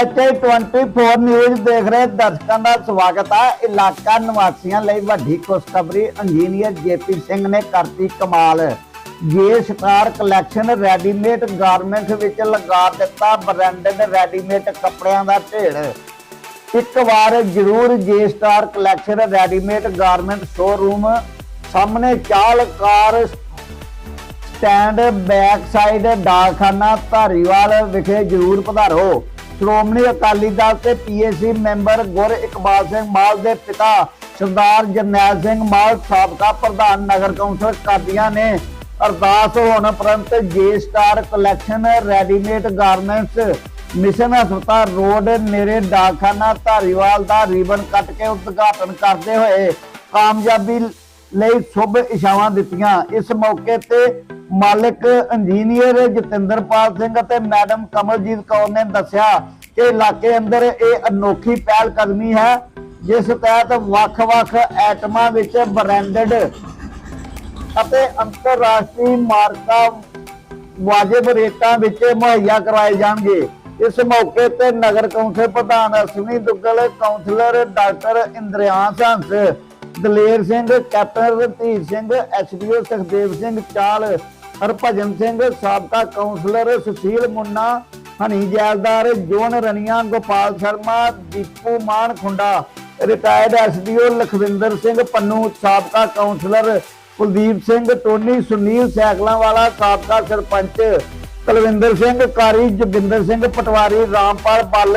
ਐਚਆਈ 24 news ਦੇਖ ਰਹੇ ਦਰਸ਼ਕਾਂ ਦਾ ਸਵਾਗਤ ਹੈ ਇਲਾਕਾ ਨਿਵਾਸੀਆਂ ਲਈ ਵੱਡੀ ਖੁਸ਼ਖਬਰੀ। ਇੰਜੀਨੀਅਰ ਜੇਪੀ ਸਿੰਘ ਨੇ ਕਰਤੀ ਕਮਾਲ। ਜੇ ਸਟਾਰ ਕਲੈਕਸ਼ਨ ਰੈਡੀਮੇਡ ਗਾਰਮੈਂਟ ਵਿੱਚ ਲਗਾ ਦਿੱਤਾ ਬ੍ਰਾਂਡਡ ਰੈਡੀਮੇਡ ਕੱਪੜਿਆਂ ਦਾ ਢੇਰ। ਇੱਕ ਵਾਰ ਜ਼ਰੂਰ J star collection readymade garment showroom ਸਾਹਮਣੇ ਚਾਲ ਕਾਰ ਸਟੈਂਡ ਬੈਕ ਸਾਈਡ ਡਾਕਖਾਨਾ ਧਾਰੀਵਾਲ ਵਿਖੇ ਜ਼ਰੂਰ ਪਧਾਰੋ। ਸ਼੍ਰੋਮਣੀ ਅਕਾਲੀ ਦਲ ਤੇ ਪੀਏਸੀ ਮੈਂਬਰ ਗੁਰ ਇਕਬਾਲ ਸਿੰਘ ਮਾਲ ਦੇ ਪਿਤਾ ਸਰਦਾਰ ਜਰਨੈਲ ਸਿੰਘ ਮਾਲ ਸਾਬਕਾ ਪ੍ਰਧਾਨ ਨਗਰ ਕੌਂਸਲ ਕਾਦੀਆਂ ਨੇ। ਅਰਦਾਸ ਹੋਣ ਉਪਰੰਤ J star collection readymade garments mission ਹਸਪਤਾਲ ਰੋਡ ਨੇੜੇ ਡਾਕਖਾਨਾ ਧਾਰੀਵਾਲ ਦਾ ਰਿਬਨ ਕੱਟ ਕੇ ਉਦਘਾਟਨ ਕਰਦੇ ਹੋਏ ਕਾਮਯਾਬੀ ਲਈ ਸ਼ੁਭ ਇਸ਼ਾਵਾਂ ਦਿੱਤੀਆਂ। ਇਸ ਮੌਕੇ ਤੇ ਮਾਲਕ ਇੰਜੀਨੀਅਰ ਜਤਿੰਦਰਪਾਲ ਸਿੰਘ ਅਤੇ ਮੈਡਮ ਕਮਲਜੀਤ ਕੌਰ ਨੇ ਦੱਸਿਆ ਕਿ ਇਲਾਕੇ ਅੰਦਰ ਇਹ ਅਨੋਖੀ ਪਹਿਲ ਕਦਮੀ ਹੈ, ਜਿਸ ਤਹਿਤ ਵੱਖ-ਵੱਖ ਐਟਮਾਂ ਵਿੱਚ ਬ੍ਰਾਂਡਡ ਅਤੇ ਅੰਤਰਰਾਸ਼ਟਰੀ ਮਾਰਕਾ ਵਾਜਬ ਰੇਟਾਂ ਵਿੱਚ ਮੁਹੱਈਆ ਕਰਾਏ ਜਾਣਗੇ। ਇਸ ਮੌਕੇ ਤੇ ਨਗਰ ਕੌਂਸਲ ਪ੍ਰਧਾਨ ਅਸ਼ਵਨੀ ਦੁੱਗਲ, ਕੌਂਸਲਰ ਡਾਕਟਰ ਇੰਦਰਿਆਂਸ ਹੰਸ ਦਲੇਰ ਸਿੰਘ, ਕੈਪਟਨ ਰਣਧੀਰ ਸਿੰਘ ਐਸਡੀਓ ਸੁਖਦੇਵ ਸਿੰਘ ਚਾਲ ਹਰਭਜਨ ਸਿੰਘ, ਸਾਬਕਾ ਕੌਂਸਲਰ ਸੁਸ਼ੀਲ ਮੁੰਨਾ, ਹਨੀ ਜੈਲਦਾਰ ਜੋਨ ਰਣੀਆਂ, ਗੋਪਾਲ ਸ਼ਰਮਾ, ਦੀਪੂ ਮਾਨ ਖੁੰਡਾ ਰਿਟਾਇਰਡ ਐਸਡੀਓ ਲਖਵਿੰਦਰ ਸਿੰਘ ਪੰਨੂ, ਸਾਬਕਾ ਕੌਂਸਲਰ ਕੁਲਦੀਪ ਸਿੰਘ, ਟੋਨੀ ਸੁਨੀਲ ਸੈਕਲਾਂ ਵਾਲਾ ਸਾਬਕਾ ਸਰਪੰਚ ਕੁਲਵਿੰਦਰ ਸਿੰਘ, ਕਾਰੀ ਜੋਗਿੰਦਰ ਸਿੰਘ ਪਟਵਾਰੀ, ਰਾਮਪਾਲ ਬੱਲ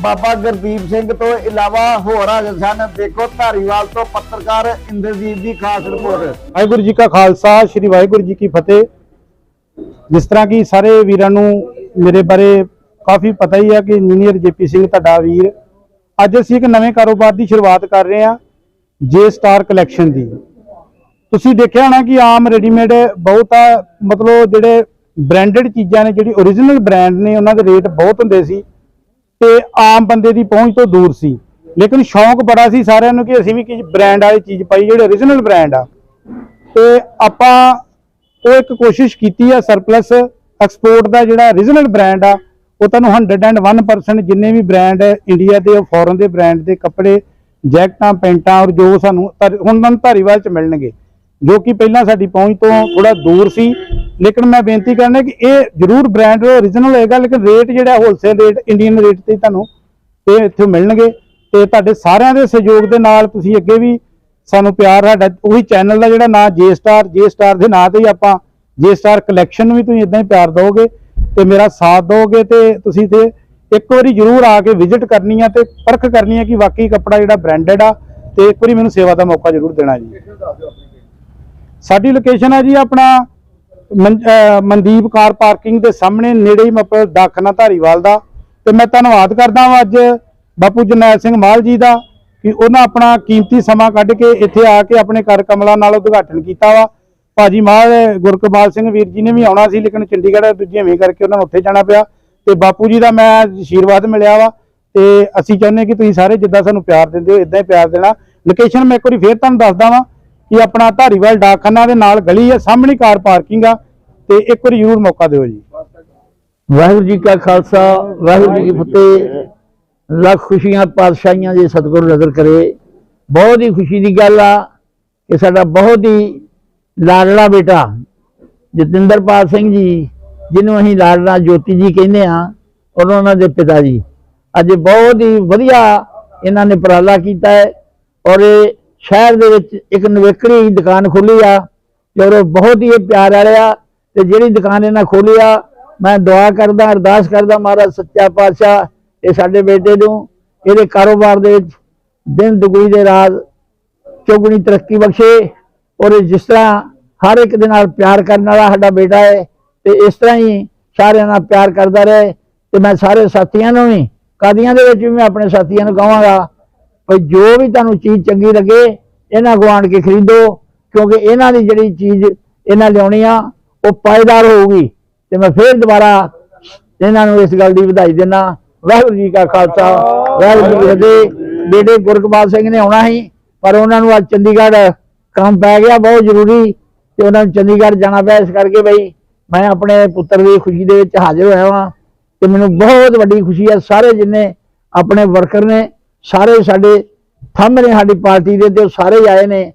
ਬਾਬਾ ਗੁਰਦੀਪ ਸਿੰਘ ਤੋਂ ਇਲਾਵਾ ਹੋਰ ਹਾਜ਼ਰ ਸਨ। ਦੇਖੋ ਧਾਰੀਵਾਲ ਤੋਂ ਪੱਤਰਕਾਰ ਇੰਦਰਜੀਤ ਦੀ ਖਾਸ ਰਿਪੋਰਟ। ਵਾਹਿਗੁਰੂ ਜੀ ਕਾ ਖਾਲਸਾ, ਸ੍ਰੀ ਵਾਹਿਗੁਰੂ ਜੀ ਕੀ ਫਤਿਹ। ਜਿਸ ਤਰ੍ਹਾਂ ਕਿ ਸਾਰੇ ਵੀਰਾਂ ਨੂੰ ਮੇਰੇ ਬਾਰੇ ਕਾਫੀ ਪਤਾ ਹੀ ਹੈ ਕਿ ਇੰਜੀਨੀਅਰ ਜੇਪੀ ਸਿੰਘ ਤੁਹਾਡਾ ਵੀਰ। ਅੱਜ ਅਸੀਂ ਇੱਕ ਨਵੇਂ ਕਾਰੋਬਾਰ ਦੀ ਸ਼ੁਰੂਆਤ ਕਰ ਰਹੇ ਹਾਂ, ਜੇ ਸਟਾਰ ਕਲੈਕਸ਼ਨ ਦੀ। ਤੁਸੀਂ ਦੇਖਿਆ ਹੋਣਾ ਕਿ ਆਮ ਰੈਡੀਮੇਡ ਬਹੁਤ ਆ, ਮਤਲਬ ਜਿਹੜੇ ਬ੍ਰਾਂਡਡ ਚੀਜ਼ਾਂ ਨੇ, ਜਿਹੜੀ origignal ਬ੍ਰਾਂਡ ਨੇ, ਉਹਨਾਂ ਦੇ ਰੇਟ ਬਹੁਤ ਹੁੰਦੇ ਸੀ। ਤੇ ਆਮ ਬੰਦੇ ਦੀ ਪਹੁੰਚ ਤੋਂ ਦੂਰ ਸੀ। ਲੇਕਿਨ ਸ਼ੌਂਕ ਬੜਾ ਸੀ ਸਾਰਿਆਂ ਨੂੰ ਕਿ ਅਸੀਂ ਵੀ ਕਿਸੇ ਬ੍ਰਾਂਡ ਵਾਲੀ ਚੀਜ਼ ਪਾਈ, ਜਿਹੜੇ origignal ਬ੍ਰਾਂਡ ਆ। ਤੇ ਆਪਾਂ ਉਹ ਇੱਕ ਕੋਸ਼ਿਸ਼ ਕੀਤੀ ਆ ਸਰਪਲਸ ਐਕਸਪੋਰਟ ਦਾ ਜਿਹੜਾ origignal ਬ੍ਰਾਂਡ ਆ, ਉਹ ਤੁਹਾਨੂੰ 101% ਜਿੰਨੇ ਵੀ ਬ੍ਰਾਂਡ ਇੰਡੀਆ ਦੇ ਫੋਰਨ ਦੇ ਬ੍ਰਾਂਡ ਦੇ ਕੱਪੜੇ, ਜੈਕਟਾਂ, ਪੈਂਟਾਂ ਔਰ ਜੋ ਸਾਨੂੰ ਹੁਣ ਤੁਹਾਨੂੰ ਧਾਰੀਵਾਲ ਚ ਮਿਲਣਗੇ। ਜੋ ਕਿ ਪਹਿਲਾਂ ਸਾਡੀ ਪਹੁੰਚ ਤੋਂ ਥੋੜਾ ਦੂਰ ਸੀ। ਲੇਕਿਨ ਮੈਂ ਬੇਨਤੀ ਕਰਨਾ ਕਿ ਇਹ ਜ਼ਰੂਰ ਬ੍ਰਾਂਡ origignal ਹੋਏਗਾ, ਲੇਕਿਨ ਰੇਟ ਜਿਹੜਾ ਹੋਲਸੇਲ ਰੇਟ ਇੰਡੀਅਨ ਰੇਟ ਤੇ ਤੁਹਾਨੂੰ ਇਹ ਇੱਥੇ ਮਿਲਣਗੇ। ਤੇ ਤੁਹਾਡੇ ਸਾਰਿਆਂ ਦੇ ਸਹਿਯੋਗ ਦੇ ਨਾਲ ਤੁਸੀਂ ਅੱਗੇ ਵੀ ਸਾਨੂੰ ਪਿਆਰ, ਸਾਡਾ ਉਹੀ ਚੈਨਲ ਦਾ ਜਿਹੜਾ ਨਾਂ ਜੇ ਸਟਾਰ ਜੇ ਸਟਾਰ ਦੇ ਨਾਂ ਤੇ ਹੀ ਆਪਾਂ ਜੇ ਸਟਾਰ ਕਲੈਕਸ਼ਨ ਨੂੰ ਵੀ ਤੁਸੀਂ ਇਦਾਂ ਹੀ ਪਿਆਰ ਦਿਓਗੇ ਤੇ ਮੇਰਾ ਸਾਥ ਦਿਓਗੇ ਤੇ ਤੁਸੀਂ ਤੇ ਇੱਕ ਵਾਰੀ ਜ਼ਰੂਰ ਆ ਕੇ ਵਿਜ਼ਿਟ ਕਰਨੀ ਆ ਤੇ ਪਰਖ ਕਰਨੀ ਆ ਕਿ ਵਾਕਈ ਕੱਪੜਾ ਜਿਹੜਾ ਬ੍ਰਾਂਡਡ ਆ ਤੇ ਇੱਕ ਵਾਰੀ ਮੈਨੂੰ ਸੇਵਾ ਦਾ ਮੌਕਾ ਜ਼ਰੂਰ ਦੇਣਾ ਜੀ। ਸਾਡੀ ਲੋਕੇਸ਼ਨ ਹੈ ਜੀ ਆਪਣਾ ਮਨ- ਮਨਦੀਪ ਕਾਰ ਪਾਰਕਿੰਗ ਦੇ ਸਾਹਮਣੇ, ਨੇੜੇ ਹੀ ਮਤਲਬ ਦਾਖਨਾ ਧਾਰੀਵਾਲ ਦਾ। ਤੇ ਮੈਂ ਧੰਨਵਾਦ ਕਰਦਾ ਹਾਂ ਅੱਜ ਬਾਪੂ ਜਰਨੈਲ ਸਿੰਘ ਮਾਲ ਜੀ ਦਾ ਕਿ ਉਹਨਾਂ ਆਪਣਾ ਕੀਮਤੀ ਸਮਾਂ ਕੱਢ ਕੇ ਇੱਥੇ ਆ ਕੇ ਆਪਣੇ ਕਰ ਕਮਲਾ ਨਾਲ ਉਦਘਾਟਨ ਕੀਤਾ ਵਾ। ਭਾਜੀ ਮਾਲ ਗੁਰਕਬਾਲ ਸਿੰਘ ਵੀਰ ਜੀ ਨੇ ਵੀ ਆਉਣਾ ਸੀ, ਲੇਕਿਨ ਚੰਡੀਗੜ੍ਹ ਦੂਜੀਵੇਂ ਕਰਕੇ ਉਹਨਾਂ ਨੂੰ ਉੱਥੇ ਜਾਣਾ ਪਿਆ। ਤੇ ਬਾਪੂ ਜੀ ਦਾ ਮੈਂ ਆਸ਼ੀਰਵਾਦ ਮਿਲਿਆ ਵਾ ਤੇ ਅਸੀਂ ਚਾਹੁੰਦੇ ਕਿ ਤੁਸੀਂ ਸਾਰੇ ਜਿੱਦਾਂ ਸਾਨੂੰ ਪਿਆਰ ਦਿੰਦੇ ਹੋ ਇਦਾਂ ਹੀ ਪਿਆਰ ਦੇਣਾ। ਲੋਕੇਸ਼ਨ ਮੈਂ ਇੱਕ ਵਾਰੀ ਫੇਰ ਤੁਹਾਨੂੰ ਦੱਸਦਾ ਵਾਂ ਕਿ ਆਪਣਾ ਧਾਰੀਵਾਲ ਡਾਕਖਾਨਾ ਦੇ ਨਾਲ ਗਲੀ ਹੈ, ਸਾਹਮਣੇ ਕਾਰ ਪਾਰਕਿੰਗ ਆ ਤੇ ਇੱਕ ਵਾਰੀ ਜ਼ਰੂਰ ਮੌਕਾ ਦਿਓ ਜੀ। ਵਾਹਿਗੁਰੂ ਜੀ ਕਾ ਖਾਲਸਾ, ਵਾਹਿਗੁਰੂ ਜੀ ਕੀ ਫਤਿਹ। ਲੱਖ ਖੁਸ਼ੀਆਂ, ਪਾਤਸ਼ਾਹੀਆਂ ਦੇ ਸਤਿਗੁਰੂ ਨਜ਼ਰ ਕਰੇ। ਬਹੁਤ ਹੀ ਖੁਸ਼ੀ ਦੀ ਗੱਲ ਆ ਕਿ ਸਾਡਾ ਬਹੁਤ ਹੀ ਲਾਡਲਾ ਬੇਟਾ ਜਤਿੰਦਰਪਾਲ ਸਿੰਘ ਜੀ, ਜਿਹਨੂੰ ਅਸੀਂ ਲਾਡਲਾ ਜੋਤੀ ਜੀ ਕਹਿੰਦੇ ਆ ਔਰ ਉਹਨਾਂ ਦੇ ਪਿਤਾ ਜੀ। ਅੱਜ ਬਹੁਤ ਹੀ ਵਧੀਆ ਇਹਨਾਂ ਨੇ ਉਪਰਾਲਾ ਕੀਤਾ ਹੈ, ਔਰ ਇਹ ਸ਼ਹਿਰ ਦੇ ਵਿੱਚ ਇੱਕ ਨਵੇਕੜੀ ਦੁਕਾਨ ਖੋਲੀ ਆ ਔਰ ਉਹ ਬਹੁਤ ਹੀ ਇਹ ਪਿਆਰ ਵਾਲਿਆ ਤੇ ਜਿਹੜੀ ਦੁਕਾਨ ਇਹਨਾਂ ਖੋਲੀ ਆ, ਮੈਂ ਦੁਆ ਕਰਦਾ, ਅਰਦਾਸ ਕਰਦਾ ਮਹਾਰਾਜ ਸੱਚਾ ਪਾਤਸ਼ਾਹ ਇਹ ਸਾਡੇ ਬੇਟੇ ਨੂੰ, ਇਹਦੇ ਕਾਰੋਬਾਰ ਦੇ ਵਿੱਚ ਦਿਨ ਦੁਗਣੀ ਦੇ ਰਾਤ ਚੌਗੁਣੀ ਤਰੱਕੀ ਬਖਸ਼ੇ, ਔਰ ਜਿਸ ਤਰ੍ਹਾਂ ਹਰ ਇੱਕ ਦੇ ਨਾਲ ਪਿਆਰ ਕਰਨ ਵਾਲਾ ਸਾਡਾ ਬੇਟਾ ਹੈ, ਤੇ ਇਸ ਤਰ੍ਹਾਂ ਹੀ ਸਾਰਿਆਂ ਨਾਲ ਪਿਆਰ ਕਰਦਾ ਰਹੇ, ਤੇ ਮੈਂ ਸਾਰੇ ਸਾਥੀਆਂ ਨੂੰ ਵੀ, ਕਾਦੀਆਂ ਦੇ ਵਿੱਚ ਵੀ ਮੈਂ ਆਪਣੇ ਸਾਥੀਆਂ ਨੂੰ ਕਹਾਂਗਾ ਵੀ ਜੋ ਵੀ ਤੁਹਾਨੂੰ ਚੀਜ਼ ਚੰਗੀ ਲੱਗੇ, ਇਹਨਾਂ ਕੋ ਆਣ ਕੇ ਖਰੀਦੋ, ਕਿਉਂਕਿ ਇਹਨਾਂ ਦੀ ਜਿਹੜੀ ਚੀਜ਼ ਇਹਨਾਂ ਲਿਆਉਣੀ ਆ, ਉਹ ਪਾਇਦਾਰ ਹੋਊਗੀ। ਤੇ ਮੈਂ ਫੇਰ ਦੁਬਾਰਾ ਇਹਨਾਂ ਨੂੰ ਇਸ ਗੱਲ ਦੀ ਵਧਾਈ ਦਿੰਦਾ। ਵਾਹਿਗੁਰੂ ਜੀ ਕਾ ਖਾਲਸਾ, ਵਾਹਿਗੁਰੂ ਜੀ ਕੀ ਫਤਿਹ। ਬੇਟੇ ਗੁਰਕਮਾਲ ਸਿੰਘ ਨੇ ਆਉਣਾ ਸੀ, ਪਰ ਉਹਨਾਂ ਨੂੰ ਅੱਜ ਚੰਡੀਗੜ੍ਹ ਕੰਮ ਪੈ ਗਿਆ, ਬਹੁਤ ਜ਼ਰੂਰੀ। ਤੇ ਉਹਨਾਂ ਨੂੰ ਚੰਡੀਗੜ੍ਹ ਜਾਣਾ ਪਿਆ, ਇਸ ਕਰਕੇ ਬਈ ਮੈਂ ਆਪਣੇ ਪੁੱਤਰ ਦੀ ਖੁਸ਼ੀ ਦੇ ਵਿੱਚ ਹਾਜ਼ਰ ਹੋਇਆ ਹਾਂ ਤੇ ਮੈਨੂੰ ਬਹੁਤ ਵੱਡੀ ਖੁਸ਼ੀ ਹੈ ਸਾਰੇ ਜਿੰਨੇ ਆਪਣੇ ਵਰਕਰ ਨੇ ਸਾਰੇ ਸਾਡੇ ਥੰਮ ਨੇ ਸਾਡੀ ਪਾਰਟੀ ਦੇ ਤੇ ਉਹ ਸਾਰੇ ਆਏ ਨੇ।